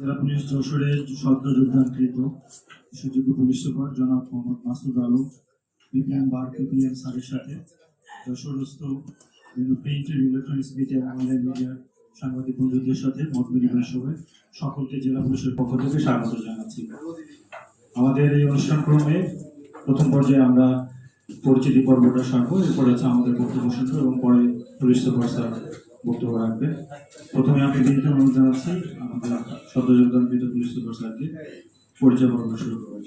জেলা পুলিশ যশোরে সদ্য যোগদানকৃত সুযোগ্য পুলিশ সুপার জনাব Mohammad Masud Alam BPM bar PPM স্যারের সাথে যশোরস্থ বিভিন্ন প্রিন্ট ইলেকট্রনিক্স মিডিয়া অনলাইন মিডিয়ার সাংবাদিক বন্ধুদের সাথে মত বিনিময় সভায় সকলকে জেলা পুলিশের পক্ষ থেকে স্বাগত জানাচ্ছি। আমাদের এই অনুষ্ঠান ক্রমে প্রথম পর্যায়ে আমরা পরিচিতি পর্বটা সারবো, এরপরে হচ্ছে আমাদের বক্তব্য শুনব এবং পরে পুলিশ সুপার স্যার বক্তব্য রাখবে। প্রথমে আমি বিনীত অনুরোধ জানাচ্ছি আমাদের সদ্য পুলিশ সুপার স্যারকে পরিচয় পর্ব শুরু করার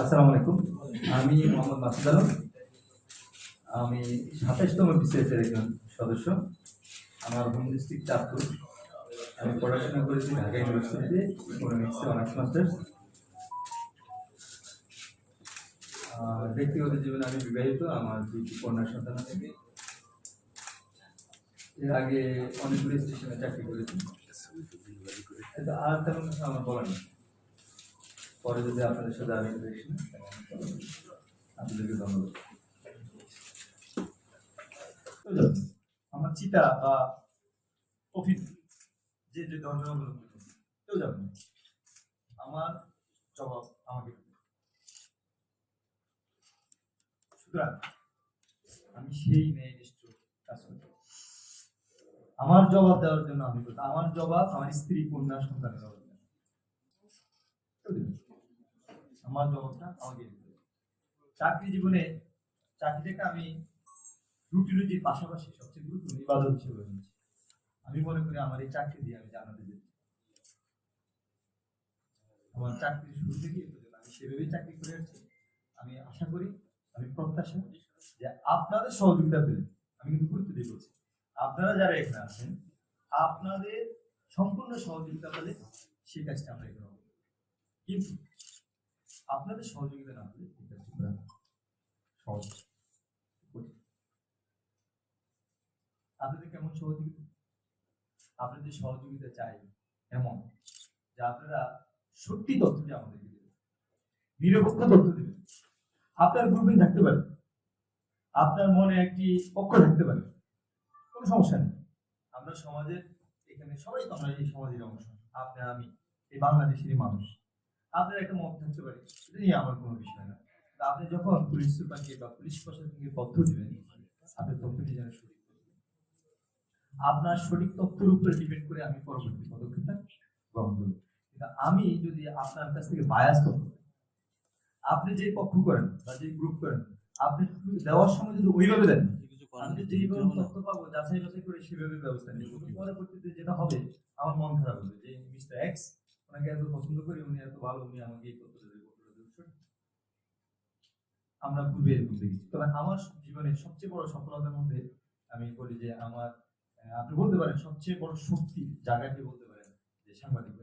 আসসালামু আলাইকুম। আমি মোহাম্মদ মাসুদ আলম। আমি সাতাশতম বিসিএসের একজন সদস্য। আমার হোম ডিস্ট্রিক্ট চাঁদপুর। আমি পড়াশোনা করেছি ঢাকা ইউনিভার্সিটিতে অনার্স মাস্টার্স ব্যক্তিগত জীবনে আমি বিবাহিত আমার দুইটি কন্যা সন্তান থেকে এর আগে অনেকগুলো স্টেশনে চাকরি করেছি। আর তেমন আমার বলার নেই। পরে যদি আপনাদের সাথে আমি আপনাদেরকে ধন্যবাদ। আমার চিতা বা অফিস যে যে করে, কেউ যাবে আমার জবাব আমাকে দিতে হবে। সুতরাং আমি সেই মেয়ে নিশ্চয় কাজ আমার জবাব দেওয়ার জন্য আমি করতে আমার জবাব আমার স্ত্রী কন্যা সন্তানের জবাব। আমার জবাবটা আমাকে। চাকরি জীবনে চাকরিটাকে আমি রুটি রুটির পাশাপাশি সবচেয়ে গুরুত্বপূর্ণ ইবাদত হিসেবে নিয়েছি আমি মনে করি আমার এই চাকরি দিয়ে আমি জানাতে যেতে আমার চাকরি শুরু থেকে আমি সেভাবেই চাকরি করে আসছি আমি আশা করি আমি প্রত্যাশা যে আপনাদের সহযোগিতা পেলে, আমি কিন্তু গুরুত্ব দিয়ে বলছি, আপনারা যারা এখানে আছেন, আপনাদের সম্পূর্ণ সহযোগিতা পেলে সেই কাজটা আমরা এখানে হবে কিন্তু আপনাদের সহযোগিতা না পেলে এই কাজটি করা সহজ আপনাদের কেমন সহযোগিতা? আপনাদের সহযোগিতা চাই এমন, যে আপনারা সত্যি তথ্যটি আমাদেরকে দেবেন, নিরপেক্ষ তথ্য দেবেন। আপনার গ্রুপিং থাকতে পারে। আপনার মনে একটি পক্ষ থাকতে পারে। কোনো সমস্যা নেই। আমরা সমাজের, এখানে সবাই তো আমরা এই সমাজের অংশ। আপনি, আমি, এই বাংলাদেশেরই মানুষ। আপনার একটা মত থাকতে পারে। এটা নিয়ে আমার কোনো বিষয় না। তা আপনি যখন পুলিশ সুপারকে বা পুলিশ প্রশাসনকে তথ্য দিবেন আপনার তথ্যটি যেন সঠিক আপনার সঠিক তথ্যের উপরে ডিপেন্ড করে আমি পরবর্তী পদক্ষেপটা গ্রহণ করব। কিন্তু আমি যদি আপনার কাছ থেকে বায়াস তথ্য আপনি যে পক্ষ করেন বা যে গ্রুপ করেন আপনি দেওয়ার সময় যদি ওইভাবে দেন আমি যেইভাবে তথ্য পাবো যাচাই বাছাই করে সেভাবে ব্যবস্থা কিন্তু পরবর্তীতে যেটা হবে আমার মন খারাপ হবে যে মিস্টার এক্স ওনাকে এত পছন্দ করি উনি এত ভালো উনি আমাকে এই তথ্যটা দেবে। আমরা পূর্বে এরকম দেখেছি। তবে আমার জীবনের সবচেয়ে বড় সফলতার মধ্যে আমি বলি যে আমার আপনি বলতে পারেন সবচেয়ে বড় শক্তি জায়গাটি বলতে পারেন যে সাংবাদিক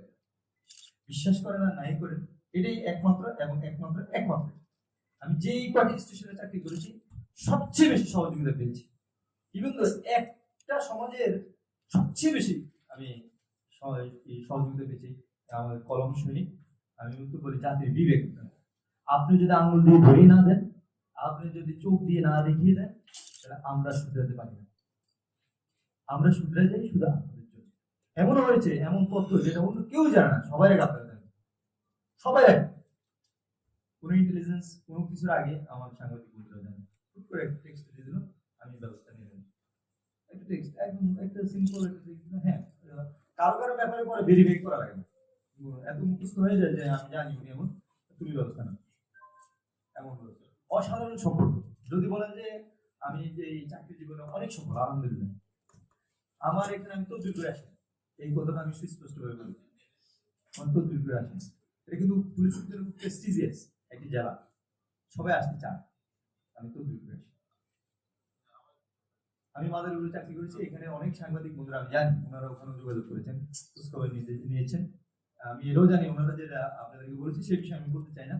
বিশ্বাস করেন আর নাই করেন এটাই একমাত্র এবং একমাত্র একমাত্র। আমি যেই কটি স্টেশনে চাকরি করেছি, সবচেয়ে বেশি সহযোগিতা পেয়েছি। ইভেন তো একটা সমাজের সবচেয়ে বেশি আমি সহ- সহযোগিতা পেয়েছি আমাদের কলম সৈনিক আমি তো বলি জাতির বিবেক। আপনি যদি আঙুল দিয়ে ধরেই না দেন, আপনি যদি চোখ দিয়ে না দেখিয়ে দেন, তাহলে আমরা শুধরাতে পারি না। আমরা শুধরে যাই শুধু আপনাদের জন্য। এমন হয়েছে, এমন তথ্য যেটা অন্য কেউ জানে না, সবাই জানেন সবাই আগে কোনো ইন্টেলিজেন্স কোনো কিছুর আগে আমার সাংবাদিক বন্ধুরা জানে। হুট করে একটা টেক্সট দিয়ে দিল আমি ব্যবস্থা নিয়ে নিলাম একটা টেক্সট একদম একটা সিম্পল একটা দিল, হ্যাঁ কারও কারও ব্যাপারে পরে ভেরিফাই করা লাগে। না এত মুখস্থ হয়ে যায় যে আমি জানি উনি এমন তুমি ব্যবস্থা না এমন। অসাধারণ সম্পর্ক। যদি বলেন যে আমি যে এই চাকরি জীবনে অনেক সফল আলহামদুলিল্লাহ। আমার এখানে তদবির করে আসি এই কথাটা আমি সুস্পষ্ট ভাবে বলি। আমি তদবির করে আসি এটা কিন্তু পুলিশের জন্য খুব প্রেস্টিজিয়াস একটি জেলা। সবাই আসতে চান। আমি করে আসি আমি মাদারীপুরে চাকরি করেছি। এখানে অনেক সাংবাদিক বন্ধুরা, আমি জানি ওনারা ওখানে যোগাযোগ করেছেন খোঁজখবর নিয়েছেন। আমি এটাও জানি, ওনারা যেটা আপনাদেরকে বলেছি, সেই বিষয়ে আমি বলতে চাই না।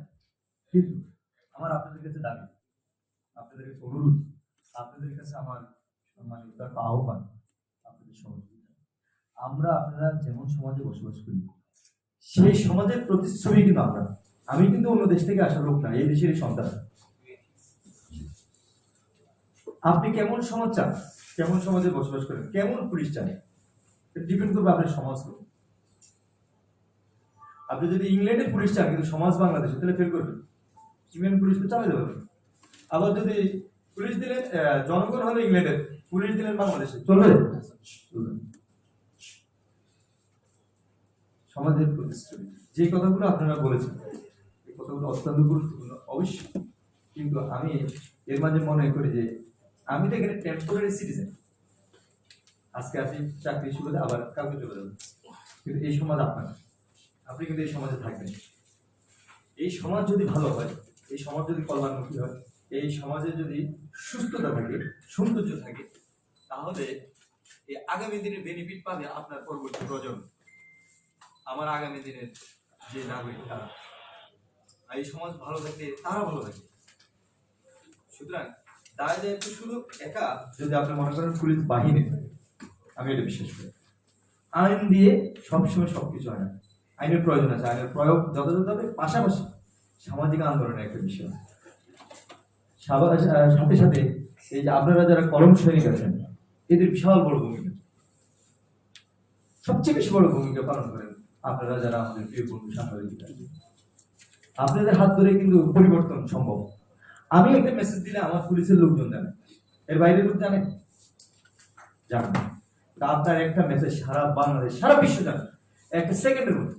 কিন্তু আমার আপনাদের কাছে দাবি, আপনাদের কাছে অনুরোধ, আপনাদের কাছে আমার মানে আহ্বান, আপনাদের সহযোগিতা। আমরা আপনারা যেমন সমাজে বসবাস করি সেই সমাজের প্রতিচ্ছবি কিন্তু আমরা। আমি কিন্তু অন্য দেশ থেকে আসা লোক না, এই দেশেরই সন্তান। আপনি কেমন সমাজ চান? কেমন সমাজে বসবাস করেন? কেমন পুলিশ চান? ডিপেন্ড করবে আপনার সমাজ। আপনি যদি ইংল্যান্ডের পুলিশ চান, কিন্তু সমাজ বাংলাদেশে, তাহলে ফেল করবেন। ইংল্যান্ড পুলিশ পুলিশকে চালাতে পারবেন আবার যদি পুলিশ দিলেন জনগণ হলো ইংল্যান্ডের, পুলিশ দিলেন বাংলাদেশে, চলবে? সমাজের প্রতিশ্রুতি। যে কথাগুলো আপনারা বলেছেন, এই কথাগুলো অত্যন্ত গুরুত্বপূর্ণ, অবশ্যই। কিন্তু আমি এর মাঝে মনে করি যে, আমি তো এখানে টেম্পোরারি সিটিজেন আজকে আছি চাকরি সুবিধা, আবার কাউকে চলে যাবে কিন্তু এই সমাজ আপনার আপনি কিন্তু এই সমাজে থাকবেন। এই সমাজ যদি ভালো হয়, এই সমাজ যদি কল্যাণমুখী হয়, এই সমাজে যদি সুস্থতা থাকে, সৌন্দর্য থাকে, তাহলে এই আগামী দিনে বেনিফিট পাবে আপনার পরবর্তী প্রজন্ম। আমার আগামী দিনের যে নাগরিক তারা এই সমাজ ভালো থাকে তারা ভালো থাকে সুতরাং দায় দায়িত্ব শুধু একা যদি আপনি মনে করেন পুলিশ বাহিনী আমি এটা বিশ্বাস করি। আইন দিয়ে সবসময় সবকিছু হয় না। আইনের প্রয়োজন আছে, আইনের প্রয়োগ যথাযথভাবে পাশাপাশি সামাজিক আন্দোলনের একটা বিষয় সাথে সাথে এই যে আপনারা যারা কলম সৈনিক আছেন, এদের বিশাল বড় ভূমিকা। সবচেয়ে বেশি বড় ভূমিকা পালন করেন আপনারা যারা আমাদের প্রিয় বন্ধু, সাংবাদিক আপনাদের হাত ধরে কিন্তু পরিবর্তন সম্ভব। আমি একটা মেসেজ দিলে আমার পুলিশের লোকজন জানে, এর বাইরের লোক জানে? জানে তা আপনার একটা মেসেজ সারা বাংলাদেশ, সারা বিশ্ব জানে। একটা সেকেন্ডের মধ্যে।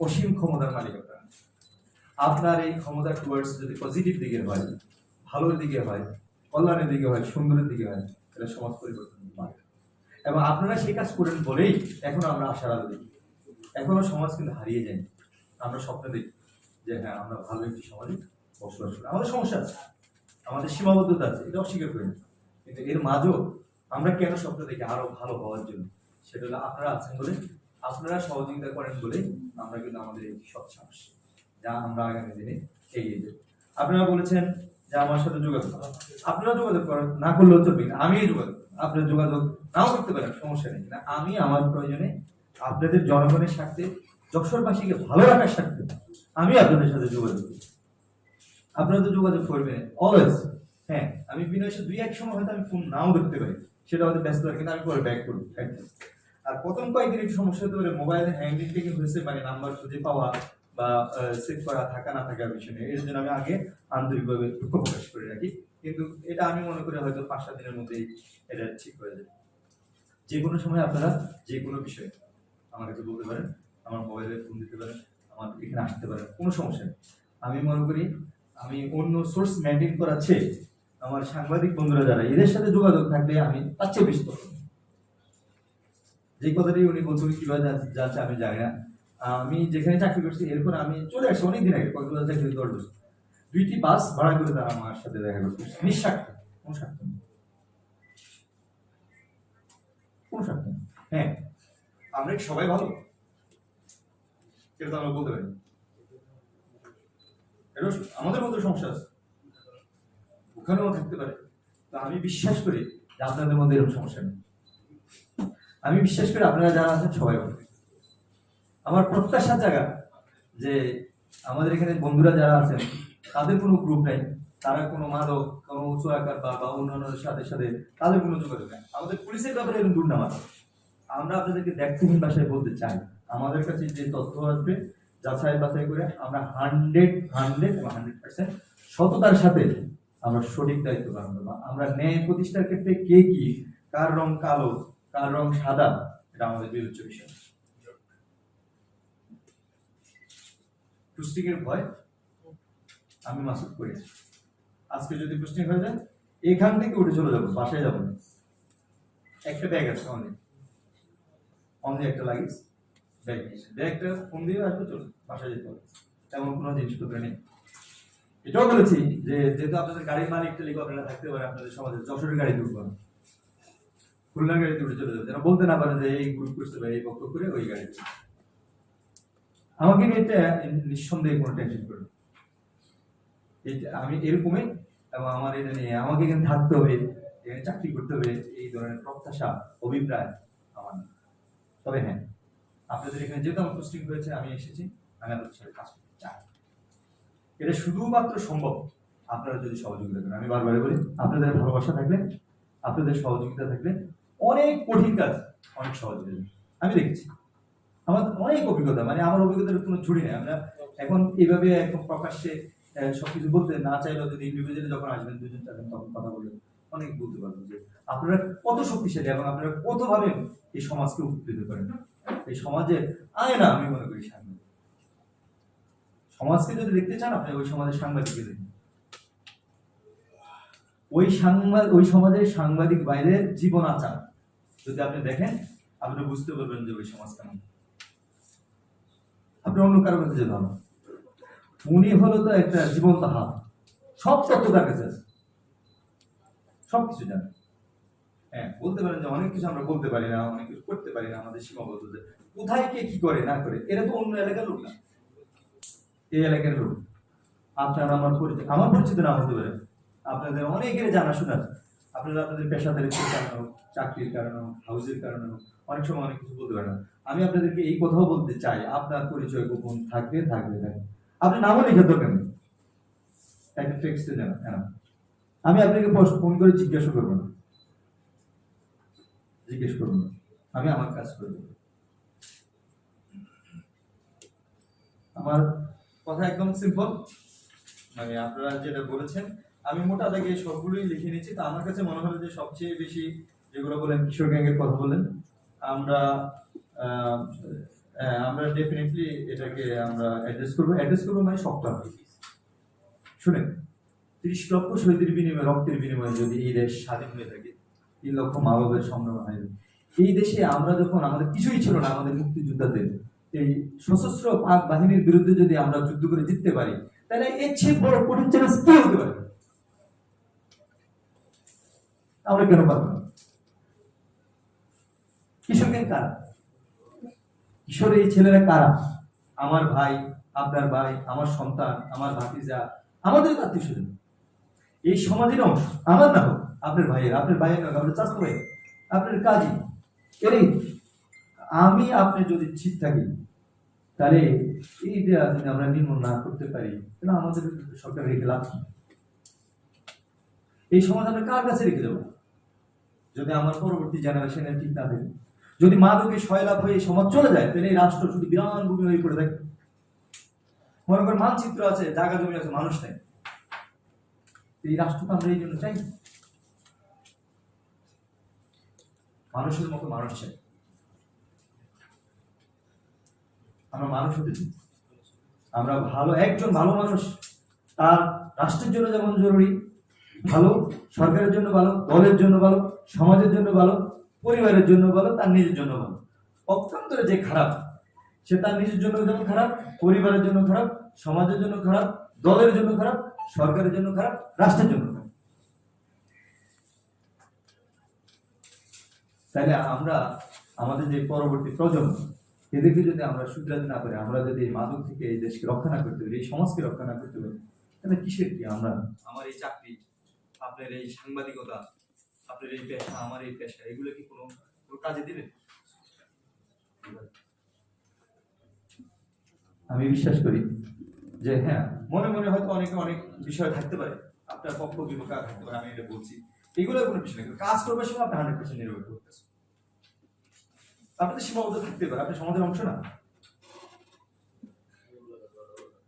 অসীম ক্ষমতার মালিক আপনারা। আপনার এই ক্ষমতা টুয়ার্ডস যদি পজিটিভ দিকে হয়, ভালোর দিকে হয়, কল্যাণের দিকে হয়, সুন্দরের দিকে হয়, তাহলে সমাজ পরিবর্তন পারে এবং আপনারা সেই কাজ করেন বলেই এখন আমরা আশার আলো দেখি এখনও সমাজ কিন্তু হারিয়ে যায়নি। আমরা স্বপ্ন দেখি যে হ্যাঁ আমরা ভালো একটি সমাজে বসবাস করি। আমাদের সমস্যা আছে। আমাদের সীমাবদ্ধতা আছে। এটা অস্বীকার করি না। কিন্তু এর মাঝেও আমরা কেন স্বপ্ন দেখি আরও ভালো হওয়ার জন্য? সেটা হলো আপনারা আছেন বলে, আপনারা সহযোগিতা করেন বলে আমরা কিন্তু আমাদের এই সৎ সাহস, যা আমরা আগামী দিনে এগিয়ে যাব। আপনারা বলেছেন যে আমার সাথে যোগাযোগ। আপনারা যোগাযোগ করেন, না করলেও চলবে আমি যোগাযোগ আপনারা যোগাযোগ নাও করতে পারেন, সমস্যা নেই। না আমি আমার প্রয়োজনে আপনাদের জনগণের স্বার্থে, যশোরবাসীকে ভালো রাখার স্বার্থে আমি আপনাদের সাথে যোগাযোগ করি। আপনারা তো যোগাযোগ করবেন অলওয়েজ হ্যাঁ আমি বিনয় দুই এক সময় হয়তো আমি ফোন নাও ধরতে পারি, সেটা হয়তো ব্যস্ত থাকে আমি পরে ব্যাক করব। আর প্রথম কয়েকদিন একটু সমস্যা হতে পারে মোবাইলের হ্যান্ডিং থেকে হয়েছে মানে নাম্বার খুঁজে পাওয়া বা সেভ করা, থাকা না থাকার বিষয় এর জন্য আমি আগে আন্তরিকভাবে দুঃখ প্রকাশ করে রাখি। কিন্তু এটা আমি মনে করি হয়তো পাঁচ সাত দিনের মধ্যেই এটা ঠিক হয়ে যাবে যে কোনো সময় আপনারা যে কোনো বিষয়ে আমার বলতে পারেন, আমার মোবাইলে ফোন দিতে পারেন, আমার এখানে আসতে পারেন, কোনো সমস্যা নেই। আমি মনে করি আমি অন্য সোর্স মেনটেন করার চেয়ে আমার সাংবাদিক বন্ধুরা যারা, এদের সাথে যোগাযোগ থাকলে আমি তার চেয়ে বেশি যে কথাটি উনি বলছেন কীভাবে যাচ্ছে আমি জানি না। আমি যেখানে চাকরি করছি, এরপর আমি চলে আসছি অনেকদিন আগে কক্সবাজার চাকরি দশ বছর। দুইটি বাস ভাড়া করে তারা আমার সাথে দেখা করতে। নিঃস্বার্থ কোনো স্বার্থ নেই স্বার্থ হ্যাঁ আমরা কি সবাই ভালো? এটা তো আমরা বলতে পারি। এটা আমাদের মধ্যে সমস্যা আছে। ওখানেও থাকতে পারে। তো আমি বিশ্বাস করি যে আপনাদের মধ্যে এরকম সমস্যা নেই। আমি বিশ্বাস করি আপনারা যারা আছেন সবাই ভালো। আমার প্রত্যাশার জায়গা যে আমাদের এখানে বন্ধুরা যারা আছেন তাদের কোনো গ্রুপ নেই। তারা কোনো মাদক, কোনো উঁচু আকার বা বা অন্যান্যদের সাথে সাথে তাদের কোনো যোগাযোগ নেই। আমাদের পুলিশের ব্যাপারে এরকম দুর্নাম আমরা আপনাদেরকে দেখতেহীন ভাষায় বলতে চাই। আমাদের কাছে যে তথ্য আসবে, যাচাই বাছাই করে আমরা হান্ড্রেড হান্ড্রেড এবং হান্ড্রেড পার্সেন্ট সততার সাথে আমরা সঠিক দায়িত্ব পালন করব। আমরা ন্যায় প্রতিষ্ঠার ক্ষেত্রে কে কি, কার রং কালো, কার রং সাদা, এটা আমাদের বিবেচ্য বিষয়। পুস্টিং ভয় আমি মাসুদ করি। আজকে যদি পুস্টিং হয়ে যায়, এখান থেকে উঠে চলে যাব, বাসায় যাব না। একটা ব্যাগ আছে অনেক অনলি একটা লাগিস ব্যাগ ব্যাগটা ফোন দিয়ে আসবে, চলো, বাসায় যেতে হবে। তেমন কোনো জিনিসপত্র নেই। এটাও বলেছি যে, যেহেতু আপনাদের গাড়ির মালিকটা লিখে আপনারা থাকতে পারে, আপনাদের সমাজে যশোরের গাড়িতে উঠবো না খুলনার গাড়িতে উঠে চলে যাবে। যেন বলতে না পারেন যে, এই গ্রুপ করছে বা এই পক্ষ করে ওই গাড়িতে। আমাকে নিয়ে এটা নিঃসন্দেহে কোনো টেনশন করবে আমি এরকমই এবং আমার এটা নিয়ে আমাকে এখানে থাকতে হবে, এখানে চাকরি করতে হবে, এই ধরনের প্রত্যাশা, অভিপ্রায় আমার তবে হ্যাঁ আপনাদের এখানে যেহেতু আমার পোস্টিং হয়েছে, আমি এসেছি, আমি আপনাদের সাথে কাজ করতে চাই। এটা শুধুমাত্র সম্ভব, আপনারা যদি সহযোগিতা করেন। আমি বারবার বলি, আপনাদের ভালোবাসা থাকলে, আপনাদের সহযোগিতা থাকলে অনেক কঠিন কাজ, অনেক সহজ হয়ে যাবে আমি দেখেছি। আমার অনেক অভিজ্ঞতা মানে আমার অভিজ্ঞতার কোনো ছুটি নেই। আমরা এখন এইভাবে একদম প্রকাশ্যে আহ, সবকিছু বলতে না চাইলেও যদি ইন্ডিভিজুয়ালি যখন আসবেন দুজন চারজন তখন কথা বলবেন অনেক বলতে পারবেন যে আপনারা কত শক্তিশালী এবং আপনারা কতভাবে এই সমাজকে উপকৃত করেন। এই সমাজে আয়না আমি মনে করি সাংবাদিক সমাজকে যদি দেখতে চান আপনি ওই সমাজের সাংবাদিককে দেখুন। ওই সাংবাদ ওই সমাজের সাংবাদিক বাইরে জীবন আচার। যদি আপনি দেখেন আপনি বুঝতে পারবেন যে ওই সমাজ কেমন। আপনি অন্য কারও কাছে যে না। উনি হলো তো একটা জীবন্ত হাত। সব তথ্য তার কাছে আছে। সব কিছু জানে। হ্যাঁ বলতে পারেন যে অনেক কিছু আমরা বলতে পারি না, অনেক কিছু করতে পারি না আমাদের সীমাবদ্ধতা কোথায় কে কি করে, না করে, এরা তো অন্য এলাকার লোক না। এই এলাকার লোক। আপনার আমার পরিচিত আমার পরিচিত না হতে পারে। আপনাদের অনেকের জানাশোনা আছে। আপনারা আপনাদের পেশাদারিত্বের কারণে হোক, চাকরির কারণে হোক হাউসের কারণে হোক, অনেক সময় অনেক কিছু বলতে পারে না। আমি আপনাদেরকে এই কথাও বলতে চাই, আপনার পরিচয় গোপন থাকবে থাকবে থাকবে। আপনি নামও লিখে দরকার নেই। একটা টেক্সটে জানা হ্যাঁ। আমি আপনাকে ফোন করে জিজ্ঞাসা করব না। জিজ্ঞেস করব না। আমি আমার কাজ করব আমার কথা একদম সিম্পল মানে আপনারা যেটা বলেছেন, আমি মোটা দাগে সবগুলোই লিখে নিয়েছি। তা আমার কাছে মনে হলো যে সবচেয়ে বেশি যেগুলো বলেন কিশোর গ্যাংয়ের কথা বলেন, আমরা আমরা ডেফিনেটলি এটাকে আমরা অ্যাড্রেস করব। অ্যাড্রেস করব মানে শক্ত হবে শুনেন, তিরিশ লক্ষ শহীদের বিনিময়ে, রক্তের বিনিময়ে যদি এই দেশ স্বাধীন হয়ে থাকে, তিন লক্ষ মা বাবার সংগ্রাম হয় এই দেশে আমরা যখন, আমাদের কিছুই ছিল না, আমাদের মুক্তিযোদ্ধাদের এই সশস্ত্র পাক বাহিনীর বিরুদ্ধে যদি আমরা যুদ্ধ করে জিততে পারি, তাহলে এর চেয়ে বড় কঠিন চ্যালেঞ্জ কি হতে পারে? আমরা কেন পারব না? কিশোরকে কারা কিশোর এই ছেলেরা কারা? আমার ভাই, আপনার ভাই, আমার সন্তান, আমার ভাতিজা, আমাদের আত্মীয় স্বজন এই সমাজের অংশ, আমার না হোক, আপনার ভাইয়ের আপনার ভাইয়ের না আপনার চাষ ভাই আপনার কাজই এরই আমি আপনি যদি ঠিক থাকি, তাহলে এইটা যদি আমরা নির্মূল না করতে পারি, তাহলে আমাদের সরকার রেখে লাভ? এই সমাজ আমরা কার কাছে রেখে যাব যদি আমার পরবর্তী জেনারেশনের ঠিক না থাকে যদি মাদকে সয়লাভ হয়ে সমাজ চলে যায়, তাহলে এই রাষ্ট্র শুধু বিরান ভূমি হয়ে পড়ে থাকে। মনে করেন মানচিত্র আছে জায়গা জমি আছে, মানুষ নেই। এই রাষ্ট্রকে আমরা এই জন্য চাই। মানুষের মতো মানুষ চাই। আমরা মানুষ হতে চাই। আমরা ভালো, একজন ভালো মানুষ, তার রাষ্ট্রের জন্য যেমন জরুরি, ভালো, সরকারের জন্য ভালো, দলের জন্য ভালো, সমাজের জন্য ভালো পরিবারের জন্য বলো তার নিজের জন্য বলো অক্ষান্তরে যে খারাপ, সে তার নিজের জন্য খারাপ, পরিবারের জন্য খারাপ, সমাজের জন্য খারাপ, দলের জন্য খারাপ, সরকারের জন্য খারাপ, রাষ্ট্রের জন্য খারাপ। তাহলে আমরা, আমাদের যে পরবর্তী প্রজন্ম, এদেরকে যদি আমরা শুধরাতে না পারি, আমরা যদি এই মাদক থেকে এই দেশকে রক্ষা না করতে পারি, এই সমাজকে রক্ষা না করতে পারি, তাহলে কিসের কি আমরা? আমার এই চাকরি, আপনার এই সাংবাদিকতা আপনার এই পেশা আমার এই পেশা এগুলো কি কোনো কাজে দিবে আমি বিশ্বাস করি যে হ্যাঁ মনে মনে হয়তো অনেকে অনেক বিষয় থাকতে পারে, আপনার পক্ষ বিপক্ষ থাকতে পারে, আমি এটা বলছি। এগুলো কোনো বিষয় না কাজ করবার সময় আপনি হান্ড্রেড পার্সেন্ট নির্ভর করতেছেন। আপনাদের সীমাবদ্ধ থাকতে পারে আপনি সমাজের অংশ না।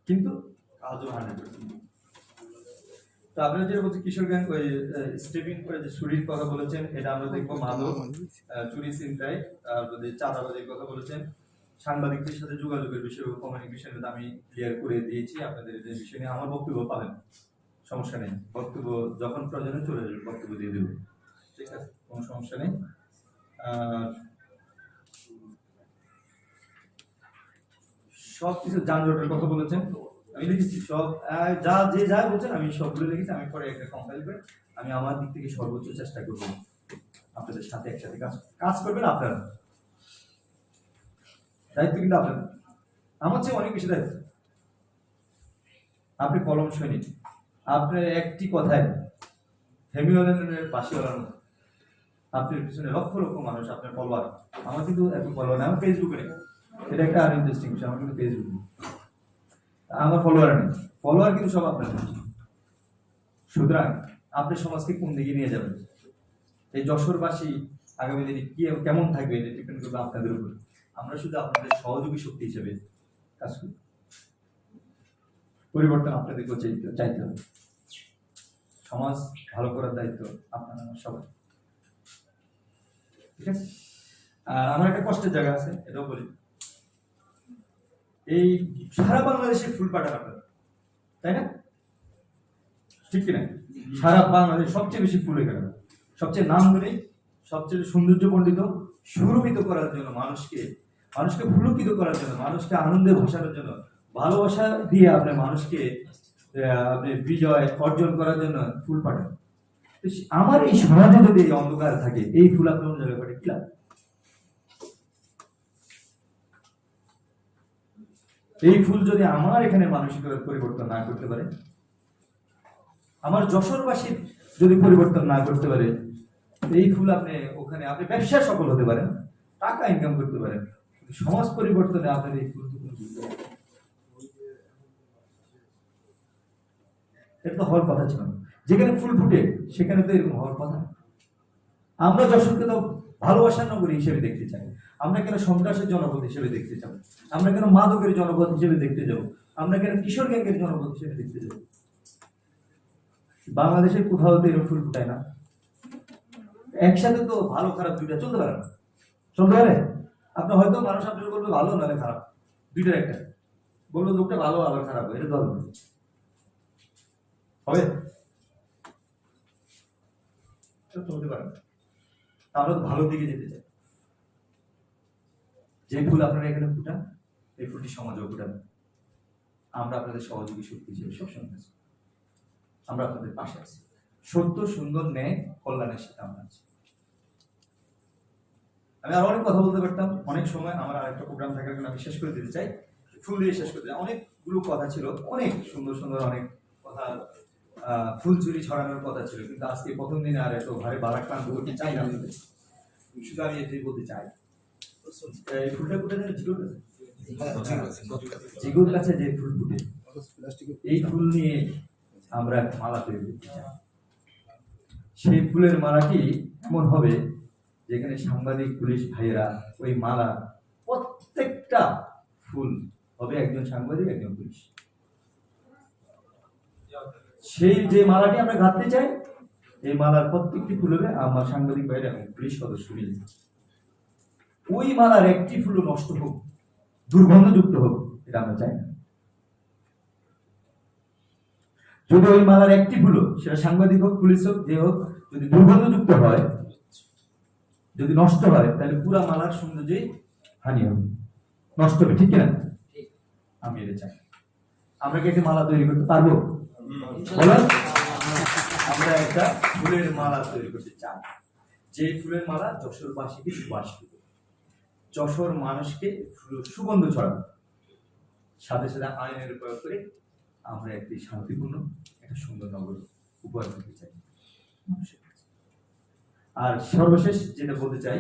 কিন্তু কাজও হান্ড্রেড পার্সেন্ট তো আপনারা যেটা বলছেন কিশোর গ্যাং ওই স্টেপিং করে যে চুরির কথা বলেছেন এটা আমরা দেখব মাদক চুরি চিন্তায় তারপর যে চাঁদাবাজির কথা বলেছেন। সাংবাদিকদের সাথে যোগাযোগের বিষয়ে কমিউনিকেশন আমি ক্লিয়ার করে দিয়েছি আপনাদের যে বিষয় নিয়ে আমার বক্তব্য পাবেন। সমস্যা নেই বক্তব্য যখন প্রয়োজনে চলে যাবে বক্তব্য দিয়ে দেবো। ঠিক আছে কোনো সমস্যা নেই। আর সব কিছু যানজটের কথা বলেছেন। আমি লিখেছি সব যা, যে যা বলছেন, আমি সবগুলো লিখেছি আমি পরে একটা কম্পাইল করে, আমি আমার দিক থেকে সর্বোচ্চ চেষ্টা করব আপনাদের সাথে একসাথে কাজ কাজ করবেন আপনারা। দায়িত্ব কিন্তু আপনার আমার চেয়ে অনেক বেশি দায়িত্ব। আপনি কলম সৈনিক। আপনার একটি কথায় হেমিওলেনের পাশে ওলানো আপনার পিছনে লক্ষ লক্ষ মানুষ, আপনার ফলোয়ার আমার কিন্তু এত ফলোয়ার আমার ফেসবুকে নেই। এটা একটা আর ইন্টারেস্টিং বিষয়, আমার কিন্তু ফেসবুক আমার ফলোয়ার নেই। ফলোয়ার কিন্তু সব আপনার সুতরাং আপনি সমাজকে কোন দিকে নিয়ে যাবেন? এই যশোরবাসী আগামী দিনে কি কেমন থাকবে এটা ডিপেন্ড করবে আপনাদের উপর। আমরা শুধু আপনাদের সহযোগী শক্তি হিসেবে কাজ করি। পরিবর্তন আপনাদেরকেও চাইতে চাইতে হবে। সমাজ ভালো করার দায়িত্ব আপনার আমার সবার। ঠিক আছে? আর আমার একটা কষ্টের জায়গা আছে, এটাও বলি। এই সারা বাংলাদেশে ফুল পাঠান আপনারা তাই না? ঠিক কিনা? সারা বাংলাদেশ সবচেয়ে বেশি ফুল এখানে সবচেয়ে নামগুলি সবচেয়ে সৌন্দর্য মণ্ডিত সুরভিত করার জন্য মানুষকে মানুষকে পুলকিত করার জন্য, মানুষকে আনন্দে ভাসানোর জন্য, ভালোবাসা দিয়ে আপনি মানুষকে আপনি বিজয় অর্জন করার জন্য ফুল পাঠান। আমার এই সমাজে যদি এই অন্ধকার থাকে, এই ফুল আপনি অন্য জায়গায় পাঠিয়ে কি লাভ? এই ফুল যদি আমার এখানে মানসিকতার পরিবর্তন না করতে পারে, আমার যশোরবাসীর যদি পরিবর্তন না করতে পারে, এই ফুল আপনি ওখানে, আপনি ব্যবসা সফল হতে পারেন, টাকা ইনকাম করতে পারেন সমাজ পরিবর্তনে আপনার এই ফুল। এটা তো হওয়ার কথা ছিল। যেখানে ফুল ফুটে, সেখানে তো এরকম হওয়ার কথা। আমরা যশোরকে তো ভালোবাসার নগরী হিসেবে দেখতে চাই। আমরা কেন সন্ত্রাসের জনপদ হিসেবে দেখতে চাই আমরা কেন মাদকের জনপদ হিসেবে দেখতে যাব? আমরা কেন কিশোর গ্যাংয়ের জনপদ হিসেবে দেখতে যাব? বাংলাদেশের কোথাও তো এরকম ফুল ফুটায় না। একসাথে তো ভালো, খারাপ দুইটা চলতে পারে না। চলতে পারে? আপনার হয়তো মানুষ আপনার বলবে ভালো, নাহলে খারাপ। দুইটার একটা। বলব লোকটা ভালো, আবার খারাপ। এটা তো হবে। না। হবে? এটা তো হতে পারে। আমরা তো ভালোর দিকে যেতে চাই যে ফুল আপনারা এখানে ফুটান এই ফুলটি সমাজেও ফুটান আমরা আপনাদের সহযোগী শক্তি হিসেবে সবসময় করি। আমরা আপনাদের পাশে আছি। সত্য, সুন্দর, ন্যায়, কল্যাণের সাথে আমরা আছি। আমি আরও অনেক কথা বলতে পারতাম। অনেক সময় আমার আরেকটা প্রোগ্রাম থাকার কারণে আমি শেষ করে দিতে চাই। ফুল দিয়ে শেষ করতে চাই অনেকগুলো কথা ছিল। অনেক সুন্দর সুন্দর, অনেক কথা ফুল চুরি ছড়ানোর কথা ছিল। কিন্তু আজকে প্রথম দিনে আর এত ভারে বারাক্রান্ত করতে চাই না। শুধু আমি এটাই বলতে চাই। এই ফুলটা কোথায় যেন জিগোর কাছে? কাছে যে ফুল ফুটে। এই ফুল নিয়ে আমরা মালা তৈরি করতে চাই। সেই ফুলের মালাটি এমন হবে যেখানে সাংবাদিক পুলিশ ভাইয়েরা ওই মালা প্রত্যেকটা ফুল হবে একজন সাংবাদিক একজন পুলিশ। সেই যে মালাটি আমরা গাঁথতে চাই এই মালার প্রত্যেকটি ফুল হবে আমার সাংবাদিক ভাইয়েরা এবং পুলিশ সদস্য মিলে। ওই মালার একটি ফুলও নষ্ট হোক দুর্গন্ধযুক্ত হোক এটা আমরা চাই না। যদি ওই মালার একটি ফুলও সেটা সাংবাদিক হোক পুলিশ হোক যে হোক যদি দুর্গন্ধযুক্ত হয় যদি নষ্ট হয় তাহলে পুরা মালার সৌন্দর্যে হানি হবে। নষ্ট হবে ঠিক কিনা? আমি এটা চাই। আমরা কি একটা মালা তৈরি করতে পারব? বলেন। আমরা একটা ফুলের মালা তৈরি করতে চাই। যে ফুলের মালা যশোরবাসীকে সুবাসিত করবে। যশোর মানুষকে সুগন্ধ ছড়াবে সাথে সাথে আইনের প্রয়োগ করে আমরা একটি শান্তিপূর্ণ, একটা সুন্দর নগর উপহার দিতে চাই। আর সর্বশেষ যেটা বলতে চাই,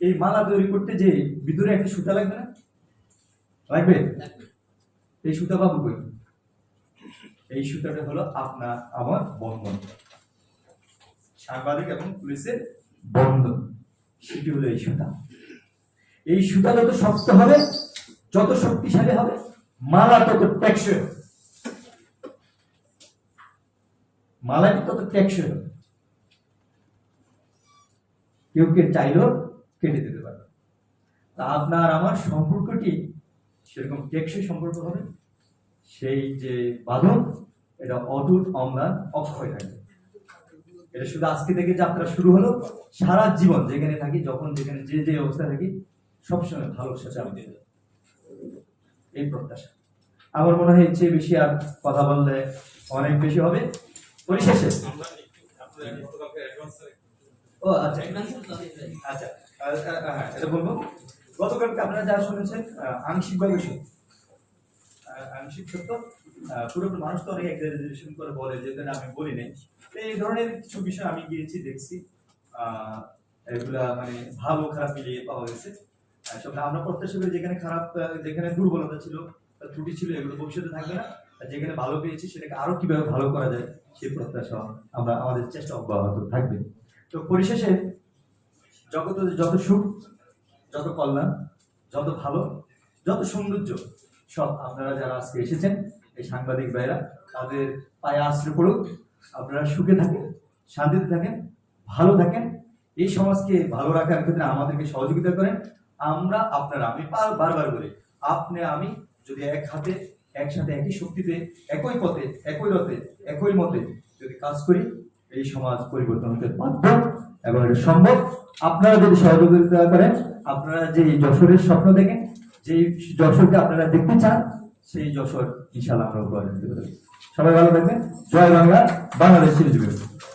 এই মালা তৈরি করতে যে ভিতরে একটা সুতা লাগবে না? লাগবে? এই সুতা পাবো কই? এই সুতাটা হলো আপনার, আমার বন্ধন। সাংবাদিক এবং পুলিশের বন্ধন। সেটি হলো এই সুতা। এই সুতা যত শক্ত হবে, যত শক্তিশালী হবে, মালা তত টেকসই হবে। মালাটি তত টেকসই হবে। কেউ কে চাইলেও কেটে দিতে পারবে। তা আপনার আমার সম্পর্কটি সেরকম টেকসই সম্পর্ক হবে। সেই যে বাঁধন, এটা অটুট অম্লান অক্ষয় থাকবে এটা শুধু আজকে থেকে যাত্রা শুরু হলো, সারা জীবন যেখানে থাকি, যখন যেখানে যে যে অবস্থায় থাকি সবসময় ভালো ভালোবাসা চালাতে হবে। এই প্রত্যাশা। আমার মনে হয় চেয়ে বেশি আর কথা বললে অনেক বেশি হবে। পরিশেষে ও আচ্ছা। আচ্ছা। বলব। গতকালকে আপনারা যা শুনেছেন আংশিকভাবে সত্য আংশিক সত্য পুরোপুরি মানুষ তো অনেক এক্সাজারেশন করে বলে যে আমি বলি নাই। এই ধরনের কিছু বিষয় আমি গিয়েছি, দেখছি। এগুলা মানে ভালো খারাপ মিলিয়ে পাওয়া গেছে। আসলে আমরা প্রত্যাশা করি যেখানে খারাপ যেখানে দুর্বলতা ছিল ত্রুটি ছিল এগুলো ভবিষ্যতে থাকবে না। আর যেখানে ভালো পেয়েছি সেটাকে আরও কীভাবে ভালো করা যায় সেই প্রত্যাশা আমরা আমাদের চেষ্টা অব্যাহত থাকবে। তো পরিশেষে জগতে যত সুখ, যত কল্যাণ, যত ভালো, যত সৌন্দর্য সব আপনারা যারা আজকে এসেছেন, এই সাংবাদিক ভাইরা, তাদের পায়ে আশ্রয় পড়ুক। আপনারা সুখে থাকেন, শান্তিতে থাকেন, ভালো থাকেন। এই সমাজকে ভালো রাখার ক্ষেত্রে আমাদেরকে সহযোগিতা করেন। আমরা আপনারা, আমি বার- বারবার বলি, আপনি, আমি যদি এক হাতে, একসাথে একই শক্তিতে, একই পথে, একই রথে, একই মতে যদি কাজ করি, এই সমাজ পরিবর্তন হতে বাধ্য এবং এটা সম্ভব। আপনারা যদি সহযোগিতা করেন, আপনারা যে যশোরের স্বপ্ন দেখেন যেই যশোরকে আপনারা দেখতে চান, সেই যশোর ইনশাল্লাহ আমরা পারি সবাই ভালো থাকবেন। জয় বাংলা, বাংলাদেশ চিরজীবী